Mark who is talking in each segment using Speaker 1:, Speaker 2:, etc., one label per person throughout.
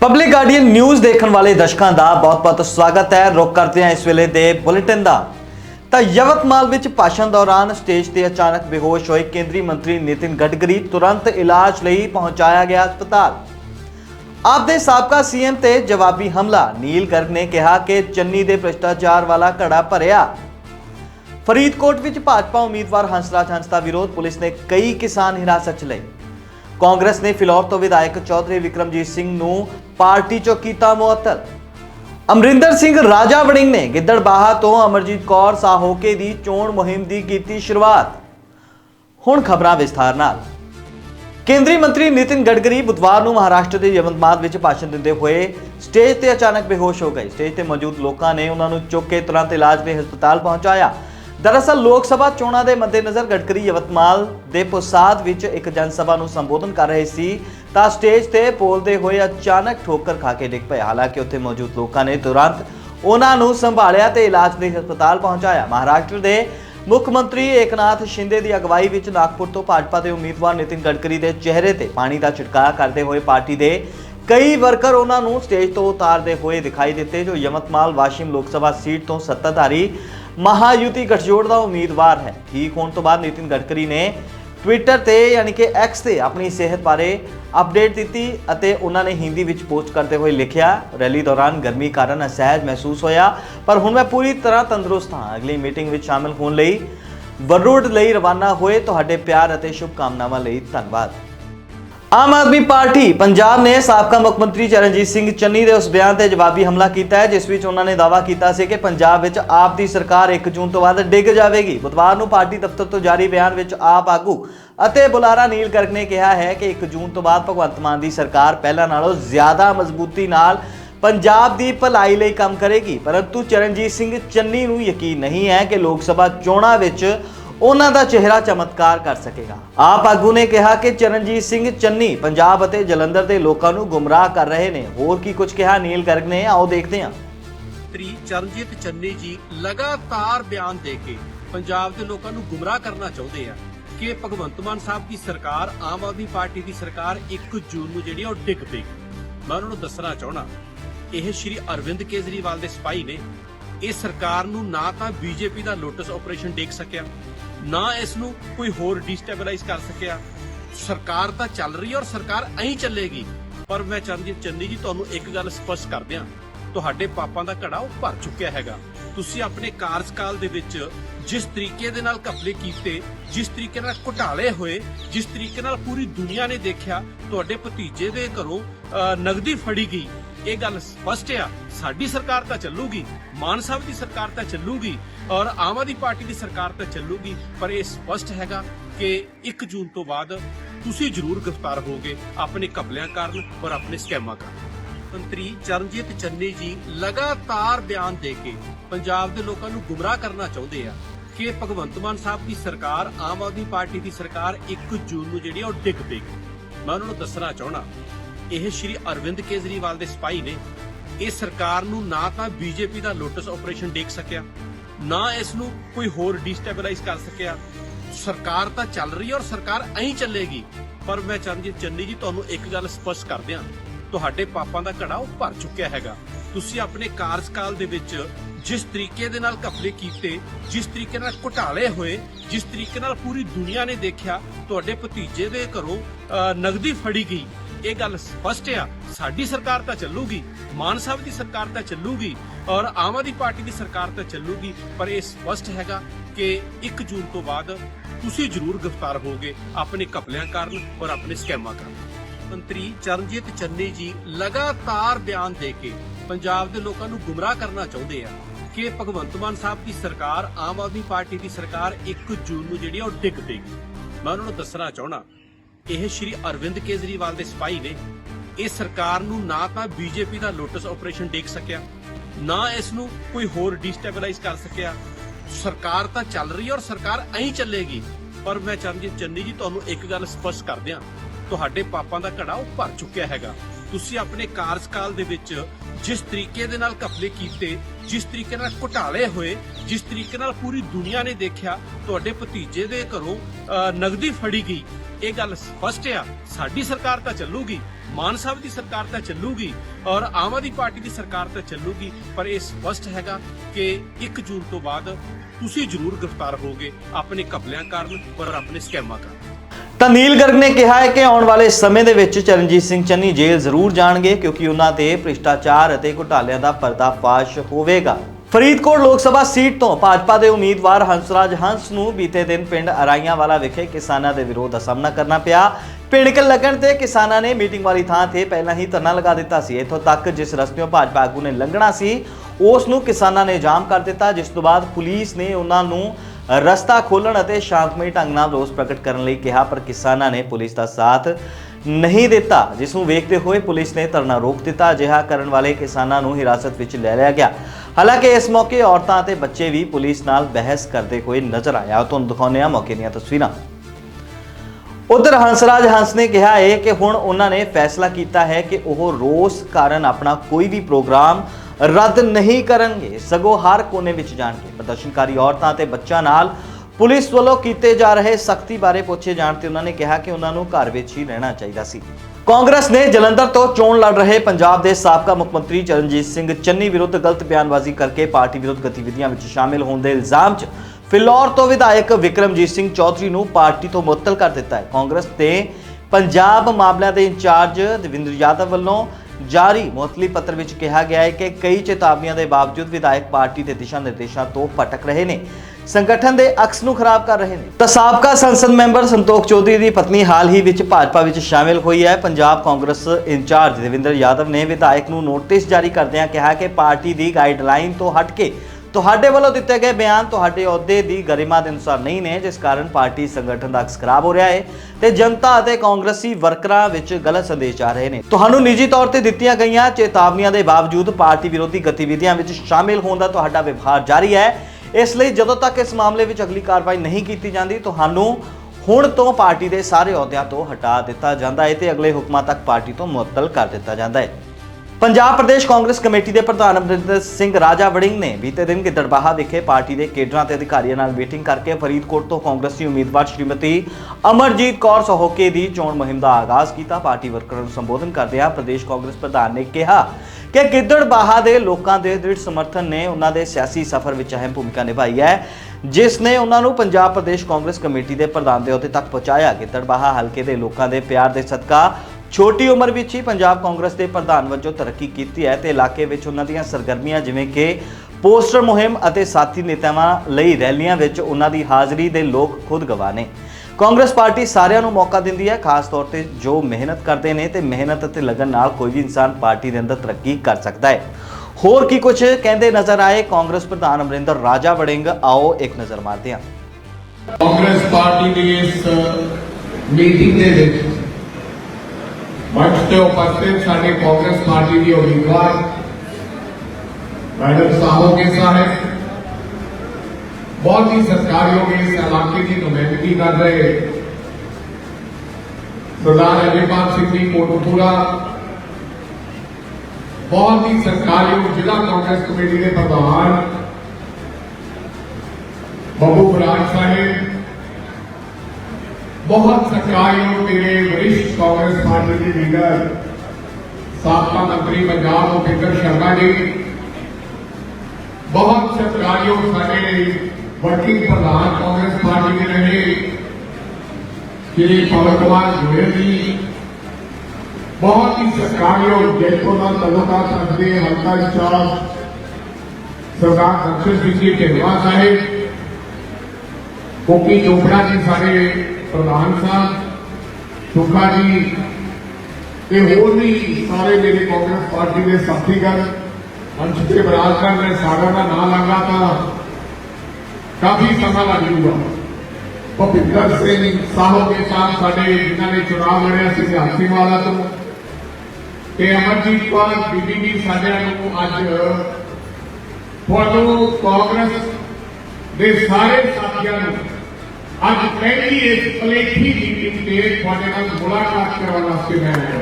Speaker 1: Public guardian news ਦੇਖਣ ਵਾਲੇ ਦਰਸ਼ਕਾਂ ਦਾ ਬਹੁਤ-ਬਹੁਤ ਸਵਾਗਤ ਹੈ। ਰੁਕ ਕਰਦੇ ਹਾਂ ਇਸ ਵੇਲੇ ਦੇ ਬੁਲੇਟਿਨ ਦਾ। ਤਾਂ ਯਵਤਮਾਲ ਵਿੱਚ ਭਾਸ਼ਣ ਦੌਰਾਨ ਸਟੇਜ ਤੇ ਅਚਾਨਕ ਬੇਹੋਸ਼ ਹੋਏ ਕੇਂਦਰੀ ਮੰਤਰੀ ਨਿਤਿਨ ਗਡਕਰੀ ਤੁਰੰਤ ਇਲਾਜ ਲਈ ਪਹੁੰਚਾਇਆ ਗਿਆ ਹਸਪਤਾਲ। ਆਪ ਸਾਬਕਾ ਸੀਐਮ ਤੇ ਜਵਾਬੀ ਹਮਲਾ, ਨੀਲ ਗਰਗ ਨੇ ਕਿਹਾ ਕਿ ਚੰਨੀ ਦੇ ਭ੍ਰਿਸ਼ਟਾਚਾਰ ਵਾਲਾ ਘੜਾ ਭਰਿਆ। ਫਰੀਦਕੋਟ ਵਿੱਚ ਭਾਜਪਾ ਉਮੀਦਵਾਰ ਹੰਸਰਾਜ ਹੰਸ ਦਾ ਵਿਰੋਧ, ਪੁਲਿਸ ਨੇ ਕਈ ਕਿਸਾਨ ਹਿਰਾਸਤ 'ਚ ਲਏ। ਕਾਂਗਰਸ ਨੇ ਫਿਲੌਰ ਤੋਂ ਵਿਧਾਇਕ ਚੌਧਰੀ ਵਿਕਰਮਜੀਤ ਸਿੰਘ ਨੂੰ ਪਾਰਟੀ ਚੋਂ ਕੀਤਾ ਮੁਅੱਤਲ। ਅਮਰਿੰਦਰ ਸਿੰਘ ਰਾਜਾ ਵੜਿੰਗ ਨੇ ਗਿੱਦੜਬਾਹਾ ਤੋਂ ਅਮਰਜੀਤ ਕੌਰ ਸਾਹੋਕੇ ਦੀ ਚੋਣ ਮੁਹਿੰਮ ਦੀ ਕੀਤੀ ਸ਼ੁਰੂਆਤ। ਹੁਣ ਖਬਰਾਂ ਵਿਸਥਾਰ ਨਾਲ। ਕੇਂਦਰੀ ਮੰਤਰੀ ਨਿਤਿਨ ਗਡਕਰੀ ਬੁੱਧਵਾਰ ਨੂੰ ਮਹਾਰਾਸ਼ਟਰ ਦੇ ਯਵਤਮਾਲ ਵਿੱਚ ਭਾਸ਼ਣ ਦਿੰਦੇ ਹੋਏ ਸਟੇਜ ਤੇ ਅਚਾਨਕ ਬੇਹੋਸ਼ ਹੋ ਗਏ। ਸਟੇਜ ਤੇ ਮੌਜੂਦ ਲੋਕਾਂ ਨੇ ਉਹਨਾਂ ਨੂੰ ਚੁੱਕ ਕੇ ਤੁਰੰਤ ਇਲਾਜ ਲਈ ਹਸਪਤਾਲ ਪਹੁੰਚਾਇਆ। ਦਰਅਸਲ, ਲੋਕ ਸਭਾ ਚੋਣਾਂ ਦੇ ਮੱਦੇਨਜ਼ਰ ਗਡਕਰੀ ਯਵਤਮਾਲ ਦੇ ਪੁਸਾਦ ਵਿੱਚ ਇੱਕ ਜਨ ਸਭਾ ਨੂੰ ਸੰਬੋਧਨ ਕਰ ਰਹੇ ਸੀ। ਤਾਂ ਸਟੇਜ ਤੇ ਬੋਲਦੇ ਹੋਏ ਅਚਾਨਕ ਠੋਕਰ ਖਾ ਕੇ ਡਿੱਗ ਪਏ। ਹਾਲਾਂਕਿ ਉੱਥੇ ਮੌਜੂਦ ਲੋਕਾਂ ਨੇ ਤੁਰੰਤ ਉਹਨਾਂ ਨੂੰ ਸੰਭਾਲਿਆ ਤੇ ਇਲਾਜ ਲਈ ਹਸਪਤਾਲ ਪਹੁੰਚਾਇਆ। ਮਹਾਰਾਸ਼ਟਰ ਦੇ ਮੁੱਖ ਮੰਤਰੀ ਏਕਨਾਥ ਸ਼ਿੰਦੇ ਦੀ ਅਗਵਾਈ ਵਿੱਚ ਨਾਗਪੁਰ ਤੋਂ ਭਾਜਪਾ ਦੇ ਉਮੀਦਵਾਰ ਨਿਤਿਨ ਗਡਕਰੀ ਦੇ ਚਿਹਰੇ ਤੇ ਪਾਣੀ ਦਾ ਛਿੜਕਾਅ ਕਰਦੇ ਹੋਏ ਪਾਰਟੀ ਦੇ ਕਈ ਵਰਕਰ ਉਹਨਾਂ ਨੂੰ ਸਟੇਜ ਤੋਂ ਉਤਾਰਦੇ ਹੋਏ ਦਿਖਾਈ ਦਿੱਤੇ, ਜੋ ਯਮਤਮਾਲ ਵਾਸ਼ਿਮ ਲੋਕ ਸਭਾ ਸੀਟ ਤੋਂ ਸੱਤਾਧਾਰੀ ਮਹਾਯੁਤੀ ਗਠਜੋੜ ਦਾ ਉਮੀਦਵਾਰ ਹੈ। ਠੀਕ ਹੋਣ ਤੋਂ ਬਾਅਦ ਨਿਤਿਨ ਗਡਕਰੀ ਨੇ ਟਵਿੱਟਰ ਤੇ ਯਾਨੀ ਕਿ ਐਕਸ ਤੇ ਆਪਣੀ ਸਿਹਤ ਬਾਰੇ ਅਪਡੇਟ ਦਿੱਤੀ ਅਤੇ ਉਹਨਾਂ ਨੇ ਹਿੰਦੀ ਵਿੱਚ ਪੋਸਟ ਕਰਦੇ ਹੋਏ ਲਿਖਿਆ ਰੈਲੀ ਦੌਰਾਨ ਗਰਮੀ ਕਾਰਨ ਅਸਹਿਜ ਮਹਿਸੂਸ ਹੋਇਆ, ਪਰ ਹੁਣ ਮੈਂ ਪੂਰੀ ਤਰ੍ਹਾਂ ਤੰਦਰੁਸਤ ਹਾਂ। ਅਗਲੀ ਮੀਟਿੰਗ ਵਿੱਚ ਸ਼ਾਮਲ ਹੋਣ ਲਈ ਵਰੋਡ ਲਈ ਰਵਾਨਾ ਹੋਏ, ਤੁਹਾਡੇ ਪਿਆਰ ਅਤੇ ਸ਼ੁਭਕਾਮਨਾਵਾਂ ਲਈ ਧੰਨਵਾਦ। ਆਮ ਆਦਮੀ ਪਾਰਟੀ ਪੰਜਾਬ ਨੇ ਸਾਬਕਾ ਮੁੱਖ ਮੰਤਰੀ ਚਰਨਜੀਤ ਸਿੰਘ ਚੰਨੀ ਦੇ ਉਸ ਬਿਆਨ ਤੇ ਜਵਾਬੀ ਹਮਲਾ ਕੀਤਾ ਹੈ, ਜਿਸ ਵਿੱਚ ਉਹਨਾਂ ਨੇ ਦਾਅਵਾ ਕੀਤਾ ਸੀ ਕਿ ਪੰਜਾਬ ਵਿੱਚ ਆਪ ਦੀ ਸਰਕਾਰ 1 ਜੂਨ ਤੋਂ ਬਾਅਦ ਡਿੱਗ ਜਾਵੇਗੀ। ਬੁੱਧਵਾਰ ਨੂੰ ਪਾਰਟੀ ਦਫ਼ਤਰ ਤੋਂ ਜਾਰੀ ਬਿਆਨ ਵਿੱਚ ਆਪ ਆਗੂ ਅਤੇ ਬੁਲਾਰਾ ਨੀਲ ਗਰਗ ਨੇ ਕਿਹਾ ਹੈ ਕਿ 1 ਜੂਨ ਤੋਂ ਬਾਅਦ ਭਗਵੰਤ ਮਾਨ ਦੀ ਸਰਕਾਰ ਪਹਿਲਾਂ ਨਾਲੋਂ ਜ਼ਿਆਦਾ ਮਜ਼ਬੂਤੀ ਨਾਲ ਪੰਜਾਬ ਦੀ ਭਲਾਈ ਲਈ ਕੰਮ ਕਰੇਗੀ। ਪਰੰਤੂ ਚਰਨਜੀਤ ਸਿੰਘ ਚੰਨੀ ਨੂੰ ਯਕੀਨ ਨਹੀਂ ਹੈ ਕਿ ਲੋਕ ਸਭਾ ਚੋਣਾਂ ਵਿੱਚ ਉਹਨਾਂ ਦਾ ਚਿਹਰਾ ਚਮਤਕਾਰ ਕਰ ਸਕੇਗਾ। ਆਪ ਆਗੂ ਨੇ ਕਿਹਾ ਕਿ ਚਰਨਜੀਤ ਸਿੰਘ ਚੰਨੀ ਪੰਜਾਬ ਅਤੇ ਜਲੰਧਰ ਦੇ ਲੋਕਾਂ ਨੂੰ ਗੁੰਮਰਾਹ ਕਰ ਰਹੇ ਨੇ। ਹੋਰ ਕੀ ਕੁਝ ਕਿਹਾ? ਨੀਲ ਗਰਗ ਨੇ। ਆਓ ਦੇਖਦੇ ਹਾਂ।
Speaker 2: ਮੰਤਰੀ ਚਰਨਜੀਤ ਚੰਨੀ ਜੀ ਲਗਾਤਾਰ ਬਿਆਨ ਦੇ ਕੇ ਪੰਜਾਬ ਦੇ ਲੋਕਾਂ ਨੂੰ ਗੁੰਮਰਾਹ ਕਰਨਾ ਚਾਹੁੰਦੇ ਆ ਕਿ ਭਗਵੰਤ ਮਾਨ ਸਾਹਿਬ ਦੀ ਸਰਕਾਰ, ਆਮ ਆਦਮੀ ਪਾਰਟੀ ਦੀ ਸਰਕਾਰ 1 ਜੂਨ ਨੂੰ ਜਿਹੜੀ ਆ ਉਹ ਡਿੱਗ ਪਈ। ਮੈਂ ਉਹਨਾਂ ਨੂੰ ਦੱਸਣਾ ਚਾਹਣਾ ਇਹ ਸ਼੍ਰੀ ਅਰਵਿੰਦ ਕੇਜਰੀਵਾਲ ਦੇ ਸਿਪਾਹੀ ਨੇ। ਇਹ ਸਰਕਾਰ ਨੂੰ ਨਾ ਤਾਂ ਬੀਜੇਪੀ ਦਾ ਲੋਟਸ ਆਪਰੇਸ਼ਨ ਦੇਖ ਸਕਿਆ ਨਾ ਇਸ ਨੂੰ ਕੋਈ ਹੋਰ ਡੀਸਟੇਬਲਾਈਜ਼ ਕਰ ਸਕਿਆ। ਸਰਕਾਰ ਤਾਂ ਚੱਲ ਰਹੀ ਹੈ ਔਰ ਸਰਕਾਰ ਐਂ ਚੱਲੇਗੀ। ਪਰ ਮੈਂ ਚਰਨਜੀਤ ਚੰਨੀ ਜੀ ਤੁਹਾਨੂੰ ਇੱਕ ਗੱਲ ਸਪਸ਼ਟ ਕਰ ਦਿਆਂ ਤੁਹਾਡੇ ਪਾਪਾਂ ਦਾ ਘੜਾ ਉਹ ਭਰ ਚੁੱਕਿਆ ਹੈਗਾ। ਤੁਸੀਂ ਆਪਣੇ ਕਾਰਜਕਾਲ ਦੇ ਵਿੱਚ ਜਿਸ ਤਰੀਕੇ ਦੇ ਨਾਲ ਘਪਲੇ ਕੀਤੇ ਜਿਸ ਤਰੀਕੇ ਨਾਲ ਘੁਟਾਲੇ ਹੋਏ ਜਿਸ ਤਰੀਕੇ ਨਾਲ ਪੂਰੀ ਦੁਨੀਆ ਨੇ ਦੇਖਿਆ ਤੁਹਾਡੇ ਭਤੀਜੇ ਦੇ ਘਰੋਂ ਅਹ, ਨਗਦੀ ਫੜੀ ਗਈ। ਇਹ ਗੱਲ ਸਪਸ਼ਟ ਆ। ਸਾਡੀ ਸਰਕਾਰ ਤਾਂ ਚੱਲੂਗੀ। ਮਾਨ ਸਾਹਿਬ ਦੀ ਸਰਕਾਰ ਤਾਂ ਚੱਲੂਗੀ। ਔਰ ਆਮ ਆਦਮੀ ਪਾਰਟੀ ਦੀ ਸਰਕਾਰ ਤਾਂ ਚੱਲੂਗੀ, ਪਰ ਇਹ ਸਪਸ਼ਟ ਹੈਗਾ ਕਿ 1 ਜੂਨ ਤੋਂ ਬਾਅਦ ਤੁਸੀਂ ਜ਼ਰੂਰ ਗ੍ਰਿਫਤਾਰ ਹੋਗੇ ਆਪਣੇ ਕਬਲਿਆਂ ਕਾਰਨ ਔਰ ਆਪਣੇ ਸਕੈਮਾਂ ਕਾਰਨ। ਮੰਤਰੀ ਚਰਨਜੀਤ ਚੰਨੀ ਜੀ ਲਗਾਤਾਰ ਬਿਆਨ ਦੇ ਕੇ ਪੰਜਾਬ ਦੇ ਲੋਕਾਂ ਨੂੰ ਗੁੰਮਰਾਹ ਕਰਨਾ ਚਾਹੁੰਦੇ ਆ ਕਿ ਭਗਵੰਤ ਮਾਨ ਸਾਹਿਬ ਦੀ ਸਰਕਾਰ, ਆਮ ਆਦਮੀ ਪਾਰਟੀ ਦੀ ਸਰਕਾਰ 1 ਜੂਨ ਨੂੰ ਜਿਹੜੀ ਆ ਉਹ ਡਿੱਗ ਪਏਗੀ ਮੈਂ ਉਹਨਾਂ ਨੂੰ ਦੱਸਣਾ ਚਾਹਣਾ ਇਹ ਸ਼੍ਰੀ ਅਰਵਿੰਦ ਕੇਜਰੀਵਾਲ ਦੇ ਸਿਪਾਹੀ ਨੇ। ਇਹ ਸਰਕਾਰ ਨੂੰ ਨਾ ਤਾਂ ਬੀਜੇਪੀ ਦਾ ਲੋਟਸ ਆਪਰੇਸ਼ਨ ਦੇਖ ਸਕਿਆ ਨਾ ਇਸ ਨੂੰ ਕੋਈ ਹੋਰ ਡੀਸਟੇਬਲਾਈਜ਼ ਕਰ ਸਕਿਆ। ਸਰਕਾਰ ਤਾਂ ਚੱਲ ਰਹੀ ਹੈ ਔਰ ਸਰਕਾਰ ਐਂ ਚੱਲੇਗੀ। ਪਰ ਮੈਂ ਚਰਨਜੀਤ ਚੰਨੀ ਜੀ ਤੁਹਾਨੂੰ ਇੱਕ ਗੱਲ ਸਪਸ਼ਟ ਕਰ ਦਿਆਂ। ਤੁਹਾਡੇ ਪਾਪਾਂ ਦਾ ਘੜਾ ਉਹ ਭਰ ਚੁੱਕਿਆ ਹੈਗਾ। ਤੁਸੀਂ ਆਪਣੇ ਕਾਰਜਕਾਲ ਦੇ ਵਿੱਚ ਜਿਸ ਤਰੀਕੇ ਦੇ ਨਾਲ ਘਪਲੇ ਕੀਤੇ ਜਿਸ ਤਰੀਕੇ ਨਾਲ ਘੁਟਾਲੇ ਹੋਏ ਜਿਸ ਤਰੀਕੇ ਨਾਲ ਪੂਰੀ ਦੁਨੀਆ ਨੇ ਦੇਖਿਆ ਤੁਹਾਡੇ ਭਤੀਜੇ ਦੇ ਘਰੋਂ ਅਹ, ਨਗਦੀ ਫੜੀ ਗਈ। ਇਹ ਗੱਲ ਸਪਸ਼ਟ ਆ। ਸਾਡੀ ਸਰਕਾਰ ਤਾਂ ਚੱਲੂਗੀ। ਮਾਨ ਸਾਹਿਬ ਦੀ ਸਰਕਾਰ ਤਾਂ ਚੱਲੂਗੀ। ਔਰ ਆਮ ਆਦਮੀ ਪਾਰਟੀ ਦੀ ਸਰਕਾਰ ਤਾਂ ਚੱਲੂਗੀ, ਪਰ ਇਹ ਸਪਸ਼ਟ ਹੈਗਾ ਕਿ 1 ਜੂਨ ਤੋਂ ਬਾਅਦ ਤੁਸੀਂ ਜ਼ਰੂਰ ਗ੍ਰਿਫਤਾਰ ਹੋਗੇ ਆਪਣੇ ਕਪਲਿਆਂ ਕਾਰਨ ਔਰ ਆਪਣੇ ਸਕੈਮਾਂ ਕਾਰਨ। ਮੰਤਰੀ ਚਰਨਜੀਤ ਚੰਨੀ ਜੀ ਲਗਾਤਾਰ ਬਿਆਨ ਦੇ ਕੇ ਪੰਜਾਬ ਦੇ ਲੋਕਾਂ ਨੂੰ ਗੁੰਮਰਾਹ ਕਰਨਾ ਚਾਹੁੰਦੇ ਆ ਕਿ ਭਗਵੰਤ ਮਾਨ ਸਾਹਿਬ ਦੀ ਸਰਕਾਰ, ਆਮ ਆਦਮੀ ਪਾਰਟੀ ਦੀ ਸਰਕਾਰ 1 ਜੂਨ ਨੂੰ ਜਿਹੜੀ ਆ ਉਹ ਡਿੱਗ ਪਏਗੀ। ਮੈਂ ਉਹਨਾਂ ਨੂੰ ਦੱਸਣਾ ਚਾਹਣਾ ਇਹ ਸ਼੍ਰੀ ਅਰਵਿੰਦ ਕੇਜਰੀਵਾਲ ਦੇ ਸਿਪਾਹੀ ਨੇ, ਇਹ ਸਰਕਾਰ ਨੂੰ ਨਾ ਤਾਂ ਬੀਜੇਪੀ ਦਾ ਲੋਟਸ ਆਪਰੇਸ਼ਨ ਦੇਖ ਸਕਿਆ ਨਾ ਇਸ ਨੂੰ ਕੋਈ ਹੋਰ ਡੀਸਟੇਬਲਾਈਜ਼ ਕਰ ਸਕਿਆ। ਸਰਕਾਰ ਤਾਂ ਚੱਲ ਰਹੀ ਹੈ ਔਰ ਸਰਕਾਰ ਐਂ ਚੱਲੇਗੀ। ਪਰ ਮੈਂ ਚਰਨਜੀਤ ਚੰਨੀ ਜੀ, ਤੁਹਾਨੂੰ ਇੱਕ ਗੱਲ ਸਪਸ਼ਟ ਕਰ ਦਿਆਂ। ਤੁਹਾਡੇ ਪਾਪਾਂ ਦਾ ਘੜਾ ਉਹ ਭਰ ਚੁੱਕਿਆ ਹੈਗਾ। ਤੁਸੀਂ ਆਪਣੇ ਕਾਰਜਕਾਲ ਦੇ ਵਿੱਚ ਜਿਸ ਤਰੀਕੇ ਦੇ ਨਾਲ ਘਪਲੇ ਕੀਤੇ ਜਿਸ ਤਰੀਕੇ ਨਾਲ ਘੁਟਾਲੇ ਹੋਏ, ਜਿਸ ਤਰੀਕੇ ਨਾਲ ਪੂਰੀ ਦੁਨੀਆ ਨੇ ਦੇਖਿਆ, ਤੁਹਾਡੇ ਭਤੀਜੇ ਦੇ ਘਰੋਂ ਨਗਦੀ ਫੜੀ ਗਈ। ਇਹ ਗੱਲ ਸਪਸ਼ਟ ਆ, ਸਾਡੀ ਸਰਕਾਰ ਤਾਂ ਚੱਲੂਗੀ, ਮਾਨ ਸਾਹਿਬ ਦੀ ਸਰਕਾਰ ਤਾਂ ਚੱਲੂਗੀ ਔਰ ਆਮ ਆਦਮੀ ਪਾਰਟੀ ਦੀ ਸਰਕਾਰ ਤਾਂ ਚੱਲੂਗੀ, ਪਰ ਇਹ ਸਪਸ਼ਟ ਹੈਗਾ ਕਿ 1 ਜੂਨ ਤੋਂ ਬਾਅਦ ਤੁਸੀਂ ਜ਼ਰੂਰ ਗ੍ਰਿਫਤਾਰ ਹੋਗੇ ਆਪਣੇ ਘਪਲਿਆਂ ਕਾਰਨ ਔਰ ਆਪਣੇ ਸਕੈਮਾਂ ਕਾਰਨ।
Speaker 1: ਤਾਂ ਨੀਲ ਗਰਗ ਨੇ ਕਿਹਾ ਹੈ ਕਿ ਆਉਣ ਵਾਲੇ ਸਮੇਂ ਦੇ ਵਿੱਚ ਚਰਨਜੀਤ ਸਿੰਘ ਚੰਨੀ ਜੇਲ੍ਹ ਜ਼ਰੂਰ ਜਾਣਗੇ ਕਿਉਂਕਿ ਉਹਨਾਂ ਤੇ ਭ੍ਰਿਸ਼ਟਾਚਾਰ ਅਤੇ ਘੁਟਾਲਿਆਂ ਦਾ ਪਰਦਾਫਾਸ਼ ਹੋਵੇਗਾ। ਫਰੀਦਕੋਟ ਲੋਕ ਸਭਾ ਸੀਟ ਤੋਂ ਭਾਜਪਾ ਦੇ ਉਮੀਦਵਾਰ ਹੰਸਰਾਜ ਹੰਸ ਨੂੰ ਬੀਤੇ ਦਿਨ ਪਿੰਡ ਅਰਾਈਆਂਵਾਲਾ ਵਿਖੇ ਕਿਸਾਨਾਂ ਦੇ ਵਿਰੋਧ ਦਾ ਸਾਹਮਣਾ ਕਰਨਾ ਪਿਆ। ਭਿੜਕ ਲੱਗਣ ਤੇ ਕਿਸਾਨਾਂ ਨੇ ਮੀਟਿੰਗ ਵਾਲੀ ਥਾਂ ਤੇ ਪਹਿਲਾਂ ਹੀ ਧਰਨਾ ਲਗਾ ਦਿੱਤਾ ਸੀ। ਇੱਥੋਂ ਤੱਕ ਜਿਸ ਰਸਤਿਓਂ ਭਾਜਪਾ ਆਗੂ ਨੇ ਲੰਘਣਾ ਸੀ, ਉਸ ਨੂੰ ਕਿਸਾਨਾਂ ਨੇ ਜਾਮ ਕਰ ਦਿੱਤਾ, ਜਿਸ ਤੋਂ ਬਾਅਦ ਪੁਲਿਸ ਨੇ ਉਹਨਾਂ ਨੂੰ ਰਸਤਾ ਖੋਲਣ ਅਤੇ ਸ਼ਾਂਤਮਈ ਢੰਗ ਨਾਲ ਰੋਸ ਪ੍ਰਗਟ ਕਰਨ ਲਈ ਕਿਹਾ, ਪਰ ਕਿਸਾਨਾਂ ਨੇ ਪੁਲਿਸ ਦਾ ਸਾਥ ਨਹੀਂ ਦਿੱਤਾ, ਜਿਸ ਨੂੰ ਵੇਖਦੇ ਹੋਏ ਪੁਲਿਸ ਨੇ ਧਰਨਾ ਰੋਕ ਦਿੱਤਾ। ਅਜਿਹਾ ਕਰਨ ਵਾਲੇ ਕਿਸਾਨਾਂ ਨੂੰ ਹਿਰਾਸਤ ਵਿੱਚ ਲੈ ਲਿਆ ਗਿਆ। ਹਾਲਾਂਕਿ ਇਸ ਮੌਕੇ ਔਰਤਾਂ ਅਤੇ ਬੱਚੇ ਵੀ ਪੁਲਿਸ ਨਾਲ ਬਹਿਸ ਕਰਦੇ ਹੋਏ ਨਜ਼ਰ ਆਇਆ ਤੁਹਾਨੂੰ ਦਿਖਾਉਂਦੇ ਹਾਂ ਮੌਕੇ ਦੀਆਂ ਤਸਵੀਰਾਂ। ਉਧਰ ਹੰਸਰਾਜ ਹੰਸ ਨੇ ਕਿਹਾ ਹੈ ਕਿ ਹੁਣ ਉਹਨਾਂ ਨੇ ਫੈਸਲਾ ਕੀਤਾ ਹੈ ਕਿ ਉਹ ਰੋਸ ਕਾਰਨ ਆਪਣਾ ਕੋਈ ਵੀ ਪ੍ਰੋਗਰਾਮ ਰੱਦ ਨਹੀਂ ਕਰਨਗੇ। ਸਗੋਂ ਹਰ ਕੋਨੇ ਵਿੱਚ ਜਾਣਗੇ। ਪ੍ਰਦਰਸ਼ਨਕਾਰੀ ਔਰਤਾਂ ਤੇ ਬੱਚਿਆਂ ਨਾਲ ਪੁਲਿਸ ਵੱਲੋਂ ਕੀਤੇ ਜਾ ਰਹੇ ਸਖਤੀ ਬਾਰੇ ਪੁੱਛੇ ਜਾਣ ਤੇ ਉਹਨਾਂ ਨੇ ਕਿਹਾ ਕਿ ਉਹਨਾਂ ਨੂੰ ਘਰ ਵਿੱਚ ਹੀ ਰਹਿਣਾ ਚਾਹੀਦਾ ਸੀ। ਕਾਂਗਰਸ ਨੇ ਜਲੰਧਰ ਤੋਂ ਚੋਣ ਲੜ ਰਹੇ ਪੰਜਾਬ ਦੇ ਸਾਬਕਾ ਮੁੱਖ ਮੰਤਰੀ ਚਰਨਜੀਤ ਸਿੰਘ ਚੰਨੀ ਵਿਰੁੱਧ ਗਲਤ ਬਿਆਨਬਾਜ਼ੀ ਕਰਕੇ ਪਾਰਟੀ ਵਿਰੁੱਧ ਗਤੀਵਿਧੀਆਂ ਵਿੱਚ ਸ਼ਾਮਿਲ ਹੋਣ ਦੇ ਇਲਜ਼ਾਮ 'ਚ ਫਿਲੌਰ ਤੋਂ ਵਿਧਾਇਕ ਵਿਕਰਮਜੀਤ ਸਿੰਘ ਚੌਧਰੀ ਨੂੰ ਪਾਰਟੀ ਤੋਂ ਮੁਅੱਤਲ ਕਰ ਦਿੱਤਾ ਹੈ। ਕਾਂਗਰਸ ਤੇ ਪੰਜਾਬ ਮਾਮਲਿਆਂ ਦੇ ਇੰਚਾਰਜ ਦਵਿੰਦਰ ਯਾਦਵ ਵੱਲੋਂ ਜਾਰੀ ਮੁਅੱਤਲੀ ਪੱਤਰ ਵਿੱਚ ਕਿਹਾ ਗਿਆ ਹੈ ਕਿ ਕਈ ਚੇਤਾਵਨੀਆਂ ਦੇ ਬਾਵਜੂਦ ਵਿਧਾਇਕ ਪਾਰਟੀ ਦੇ ਦਿਸ਼ਾ ਨਿਰਦੇਸ਼ਾਂ ਤੋਂ ਭਟਕ ਰਹੇ ਨੇ। ਸੰਗਠਨ ਦੇ ਅਕਸ ਨੂੰ ਖਰਾਬ ਕਰ ਰਹੇ ਨੇ। ਤਾਂ ਸਾਬਕਾ ਸੰਸਦ ਮੈਂਬਰ ਸੰਤੋਖ ਚੌਧਰੀ ਦੀ ਪਤਨੀ ਹਾਲ ਹੀ ਵਿੱਚ ਭਾਜਪਾ ਵਿੱਚ ਸ਼ਾਮਿਲ ਹੋਈ ਹੈ। ਪੰਜਾਬ ਕਾਂਗਰਸ ਇੰਚਾਰਜ ਦੇਵਿੰਦਰ ਯਾਦਵ ਨੇ ਵਿਧਾਇਕ ਨੂੰ ਨੋਟਿਸ ਜਾਰੀ ਕਰਦਿਆਂ ਕਿਹਾ ਕਿ ਪਾਰਟੀ ਦੀ ਗਾਈਡਲਾਈਨ ਤੋਂ ਹਟ ਕੇ ਤੁਹਾਡੇ ਵੱਲੋਂ ਦਿੱਤੇ ਗਏ ਬਿਆਨ ਤੁਹਾਡੇ ਅਹੁਦੇ ਦੀ ਗਰਿਮਾ ਦੇ ਅਨੁਸਾਰ ਨਹੀਂ ਨੇ, ਜਿਸ ਕਾਰਨ ਪਾਰਟੀ ਸੰਗਠਨ ਦਾ ਅਕਸ ਖਰਾਬ ਹੋ ਰਿਹਾ ਹੈ ਤੇ ਜਨਤਾ ਅਤੇ ਕਾਂਗਰਸੀ ਵਰਕਰਾਂ ਵਿੱਚ ਗਲਤ ਸੰਦੇਸ਼ ਆ ਰਹੇ ਨੇ। ਤੁਹਾਨੂੰ ਨਿੱਜੀ ਤੌਰ ਤੇ ਦਿੱਤੀਆਂ ਗਈਆਂ ਚੇਤਾਵਨੀਆਂ ਦੇ ਬਾਵਜੂਦ ਪਾਰਟੀ ਵਿਰੋਧੀ ਗਤੀਵਿਧੀਆਂ ਵਿੱਚ ਸ਼ਾਮਿਲ ਹੋਣ ਦਾ ਤੁਹਾਡਾ ਵਿਵਹਾਰ ਜਾਰੀ ਹੈ। ਇਸ ਲਈ ਜਦੋਂ ਤੱਕ ਇਸ ਮਾਮਲੇ ਵਿੱਚ ਅਗਲੀ ਕਾਰਵਾਈ ਨਹੀਂ ਕੀਤੀ ਜਾਂਦੀ, ਤੁਹਾਨੂੰ ਹੁਣ ਤੋਂ ਪਾਰਟੀ ਦੇ ਸਾਰੇ ਅਹੁਦਿਆਂ ਤੋਂ ਹਟਾ ਦਿੱਤਾ ਜਾਂਦਾ ਹੈ ਤੇ ਅਗਲੇ ਹੁਕਮਾਂ ਤੱਕ ਪਾਰਟੀ ਤੋਂ ਮੁਅੱਤਲ ਕਰ ਦਿੱਤਾ ਜਾਂਦਾ ਹੈ। ਪੰਜਾਬ ਪ੍ਰਦੇਸ਼ ਕਾਂਗਰਸ ਕਮੇਟੀ ਦੇ ਪ੍ਰਧਾਨ ਅਮਰਿੰਦਰ ਸਿੰਘ ਰਾਜਾ ਵੜਿੰਗ ਨੇ ਬੀਤੇ ਦਿਨ ਗਿੱਦੜਬਾਹਾ ਵਿਖੇ ਪਾਰਟੀ ਦੇ ਕੇਡਰਾਂ ਤੇ ਅਧਿਕਾਰੀਆਂ ਨਾਲ ਮੀਟਿੰਗ ਕਰਕੇ ਫਰੀਦਕੋਟ ਤੋਂ ਕਾਂਗਰਸੀ ਉਮੀਦਵਾਰ ਸ਼੍ਰੀਮਤੀ ਅਮਰਜੀਤ ਕੌਰ ਸਹੋਕੇ ਦੀ ਚੋਣ ਮੁਹਿੰਮ ਦਾ ਆਗਾਜ਼ ਕੀਤਾ। ਪਾਰਟੀ ਵਰਕਰਾਂ ਨੂੰ ਸੰਬੋਧਨ ਕਰਦਿਆਂ ਪ੍ਰਦੇਸ਼ ਕਾਂਗਰਸ ਪ੍ਰਧਾਨ ਨੇ ਕਿਹਾ ਕਿ ਗਿੱਦੜਬਾਹਾ ਦੇ ਲੋਕਾਂ ਦੇ ਦ੍ਰਿੜ ਸਮਰਥਨ ਨੇ ਉਹਨਾਂ ਦੇ ਸਿਆਸੀ ਸਫ਼ਰ ਵਿੱਚ ਅਹਿਮ ਭੂਮਿਕਾ ਨਿਭਾਈ ਹੈ, ਜਿਸ ਨੇ ਉਹਨਾਂ ਨੂੰ ਪੰਜਾਬ ਪ੍ਰਦੇਸ਼ ਕਾਂਗਰਸ ਕਮੇਟੀ ਦੇ ਪ੍ਰਧਾਨ ਦੇ ਅਹੁਦੇ ਤੱਕ ਪਹੁੰਚਾਇਆ। ਗਿੱਦੜਬਾਹਾ ਹਲਕੇ ਦੇ ਲੋਕਾਂ ਦੇ ਪਿਆਰ ਦੇ ਸਦਕਾ ਛੋਟੀ ਉਮਰ ਵਿੱਚ ਹੀ ਪੰਜਾਬ ਕਾਂਗਰਸ ਦੇ ਪ੍ਰਧਾਨ ਵਜੋਂ ਤਰੱਕੀ ਕੀਤੀ ਹੈ ਤੇ ਇਲਾਕੇ ਵਿੱਚ ਉਹਨਾਂ ਦੀਆਂ ਸਰਗਰਮੀਆਂ ਜਿਵੇਂ ਕਿ ਪੋਸਟਰ ਮੁਹਿੰਮ ਅਤੇ ਸਾਥੀ ਨੇਤਾਵਾਂ ਲਈ ਰੈਲੀਆਂ ਵਿੱਚ ਉਹਨਾਂ ਦੀ ਹਾਜ਼ਰੀ ਦੇ ਲੋਕ ਖੁਦ ਗਵਾਹ ਨੇ। ਕਾਂਗਰਸ ਪਾਰਟੀ ਸਾਰਿਆਂ ਨੂੰ ਮੌਕਾ ਦਿੰਦੀ ਹੈ, ਖਾਸ ਤੌਰ ਤੇ ਜੋ ਮਿਹਨਤ ਕਰਦੇ ਨੇ ਤੇ ਮਿਹਨਤ ਅਤੇ ਲਗਨ ਨਾਲ ਕੋਈ ਵੀ ਇਨਸਾਨ ਪਾਰਟੀ ਦੇ ਅੰਦਰ ਤਰੱਕੀ ਕਰ ਸਕਦਾ ਹੈ। ਹੋਰ ਕੀ ਕੁਝ ਕਹਿੰਦੇ ਨਜ਼ਰ ਆਏ? ਕਾਂਗਰਸ ਪ੍ਰਧਾਨ ਅਮਰਿੰਦਰ ਰਾਜਾ ਵੜਿੰਗ, ਆਓ ਇੱਕ ਨਜ਼ਰ ਮਾਰਦੇ ਹਾਂ।
Speaker 3: ਕਾਂਗਰਸ ਪਾਰਟੀ ਦੀ ਇਸ ਮੀਟਿੰਗ ਦੇ ਵਿੱਚ ਮੰਚ ਤੇ ਉਪਸਥਿਤ ਸਾਡੇ ਕਾਂਗਰਸ ਪਾਰਟੀ ਦੀ ਉਮੀਦਵਾਰ ਮੈਡਮ ਸਾਹੋਕੇ ਸਾਹਿਬ ਬਹੁਤ ਹੀ ਸਤਿਕਾਰਯੋਗ ਇਸ ਇਲਾਕੇ ਦੀ ਨੁਮਾਇੰਦਗੀ ਕਰ ਰਹੇ ਸਰਦਾਰ ਅਜੇਪਾਲ ਸਿੰਘ ਜੀ ਕੋਟਪੂਰਾ ਬਹੁਤ ਹੀ ਸਤਿਕਾਰਯੋਗ ਜ਼ਿਲ੍ਹਾ ਕਾਂਗਰਸ ਕਮੇਟੀ ਦੇ ਪ੍ਰਧਾਨ ਬੱਬੂ ਬਰਾੜ ਸਾਹਿਬ ਬਹੁਤ ਸਤਿਕਾਰਯੋਗ ਮੇਰੇ ਵਰਿष्ठ ਕਾਂਗਰਸ ਪਾਰਟੀ ਦੇ ਲੀਡਰ ਸਾਬਕਾ ਮੰਤਰੀ ਪੰਜਾਬ ਭੁਪਿੰਦਰ ਸ਼ਰਮਾ ਜੀ ਬਹੁਤ ਸਤਿਕਾਰਯੋਗ ਸਾਡੇ ਵਰਕਿੰਗ ਪ੍ਰਧਾਨ ਕਾਂਗਰਸ ਪਾਰਟੀ ਦੇ ਰਹੇ ਸ਼੍ਰੀ ਪਵਨ ਕੁਮਾਰ ਗੋਇਲ ਜੀ ਬਹੁਤ ਹੀ ਸਤਿਕਾਰਯੋਗ ਜੈਪੁਰ ਨਾਲ ਤਲੁਕਾ ਰੱਖਦੇ ਹਲਕਾ ਇੰਚਾਰਜ ਸਰਦਾਰ ਦਕਸ਼ਿਸ਼ ਸਿੰਘ ਜੀ ਢਿੱਲੋਂ ਸਾਹਿਬ ਕੋਕੀ ਚੋਪੜਾ ਜੀ ਸਾਡੇ ਪ੍ਰਧਾਨ ਸਾਹਿਬ, ਸੁਖਾ ਜੀ, ਤੇ ਹੋਰ ਵੀ ਸਾਰੇ ਮੇਰੇ ਕਾਂਗਰਸ ਪਾਰਟੀ ਦੇ ਸਾਥੀਗਣ ਅੰਸ਼ ਤੇ ਬਰਾਜਕਰ ਨੇ ਸਾਡਾ ਦਾ ਨਾਂ ਲੰਗਾ ਤਾਂ ਕਾਫੀ ਸਮਾਂ ਲੱਗ ਜੂਗਾ। ਭੁਪਿੰਦਰ ਸਿੰਘ ਸਾਹੋ ਦੇ ਸਾਥ ਸਾਡੇ ਜਿਨ੍ਹਾਂ ਨੇ ਚੁਣਾਵ ਲੜਿਆ ਸੀ ਸਿਆਸੀ ਵਾਲਾ ਤੋਂ, ਤੇ ਅਮਰਜੀਤ ਕੌਰ ਬੀਬੀ ਵੀ ਸਾਡਿਆਂ ਨੂੰ ਅੱਜ ਤੁਹਾਨੂੰ ਕਾਂਗਰਸ ਦੇ ਸਾਰੇ ਸਾਥੀਆਂ ਨੂੰ ਅੱਜ ਪਹਿਲੀ ਇਸ ਪਲੇਠੀ ਮੀਟਿੰਗ ਤੇ ਤੁਹਾਡੇ ਨਾਲ ਮੁਲਾਕਾਤ ਕਰਨ ਵਾਸਤੇ ਮੈਂ ਆਇਆ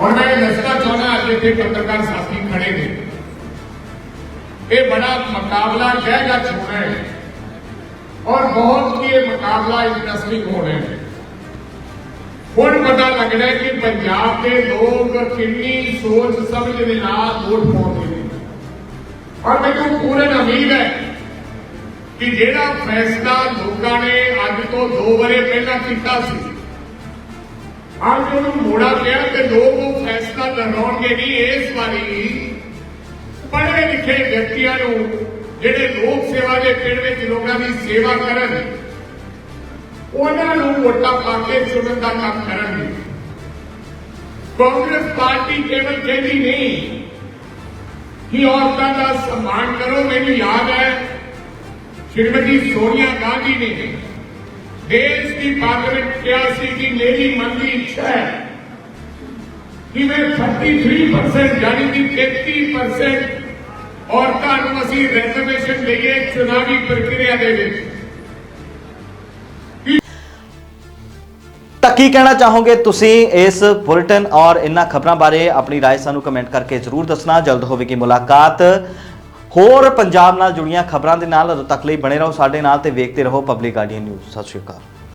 Speaker 3: ਔਰ ਮੈਂ ਇਹ ਦੱਸਣਾ ਚਾਹੁੰਦਾ ਅੱਜ ਇੱਥੇ ਪੱਤਰਕਾਰ ਸਾਥੀ ਖੜੇ ਨੇ। ਇਹ ਬੜਾ ਮੁਕਾਬਲਾ ਜਾਇਗਾ ਛੋਣਾ ਹੈ। ਔਰ ਬਹੁਤ ਹੀ ਇਹ ਮੁਕਾਬਲਾ ਇੰਟਰਸਟਿੰਗ ਹੋਣਾ ਹੈ। ਹੁਣ ਪਤਾ ਲੱਗਦਾ ਹੈ ਕਿ ਪੰਜਾਬ ਦੇ ਲੋਕ ਕਿੰਨੀ ਸੋਚ ਸਮਝ ਦੇ ਨਾਲ ਵੋਟ ਪਾਉਂਦੇ ਨੇ। ਔਰ ਮੈਨੂੰ ਪੂਰਨ ਉਮੀਦ ਹੈ ਕਿ ਜਿਹੜਾ ਫੈਸਲਾ ਲੋਕਾਂ ਨੇ ਅੱਜ ਤੋਂ 2 ਵਰੇ ਪਹਿਲਾਂ ਕੀਤਾ ਸੀ, ਅੱਜ ਉਹਨੂੰ ਮੋੜਾ ਪਿਆ ਤੇ ਲੋਕ ਉਹ ਫੈਸਲਾ ਲਗਾਉਣਗੇ ਨਹੀਂ ਇਸ ਵਾਰੀ ਪੜ੍ਹੇ ਲਿਖੇ ਵਿਅਕਤੀਆਂ ਨੂੰ ਜਿਹੜੇ ਲੋਕ ਸੇਵਾ ਦੇ ਪਿੰਡ ਵਿੱਚ ਲੋਕਾਂ ਦੀ ਸੇਵਾ ਕਰਨ, ਉਹਨਾਂ ਨੂੰ ਵੋਟਾਂ ਪਾ ਕੇ ਚੁਣਨ ਦਾ ਕੰਮ ਕਰਨਗੇ। ਕਾਂਗਰਸ ਪਾਰਟੀ ਕੇਵਲ ਕਹਿੰਦੀ ਨਹੀਂ ਕਿ ਔਰਤਾਂ ਦਾ ਸਨਮਾਨ ਕਰੋ, ਮੈਨੂੰ ਯਾਦ ਹੈ ਸ਼੍ਰੀਮਤੀ ਸੋਨੀਆ ਗਾਂਧੀ ਨੇ ਦੇਸ਼ ਦੀ ਪਾਰਲੀਮੈਂਟ ਕਿਹਾ ਸੀ ਕਿ ਮੇਰੀ ਮਨ ਦੀ ਇੱਛਾ ਹੈ ਕਿ ਮੈਂ 33% ਯਾਨੀ ਕਿ 33% ਔਰਤਾਂ ਨੂੰ ਅਸੀਂ ਰਿਜ਼ਰਵੇਸ਼ਨ ਦਈਏ ਚੁਣਾਵੀ ਪ੍ਰਕਿਰਿਆ ਦੇ ਵਿੱਚ
Speaker 1: ਤਾਂ ਕੀ ਕਹਿਣਾ ਚਾਹੋਗੇ ਤੁਸੀਂ ਇਸ ਬੁਲੇਟਿਨ ਔਰ ਇਹਨਾਂ ਖਬਰਾਂ ਬਾਰੇ ਆਪਣੀ رائے ਸਾਨੂੰ ਕਮੈਂਟ ਕਰਕੇ ਜ਼ਰੂਰ ਦੱਸਣਾ ਜਲਦ ਹੋਵੇਗੀ ਮੁਲਾਕਾਤ ਹੋਰ ਪੰਜਾਬ ਨਾਲ ਜੁੜੀਆਂ ਖਬਰਾਂ ਦੇ ਨਾਲ ਉਦੋਂ ਤੱਕ ਲਈ ਬਣੇ ਰਹੋ, ਸਾਡੇ ਨਾਲ ਤੇ ਵੇਖਦੇ ਰਹੋ ਪਬਲਿਕ ਗਾਰਡੀਅਨ ਨਿਊਜ਼ ਸਤਿ ਸ਼੍ਰੀ ਅਕਾਲ।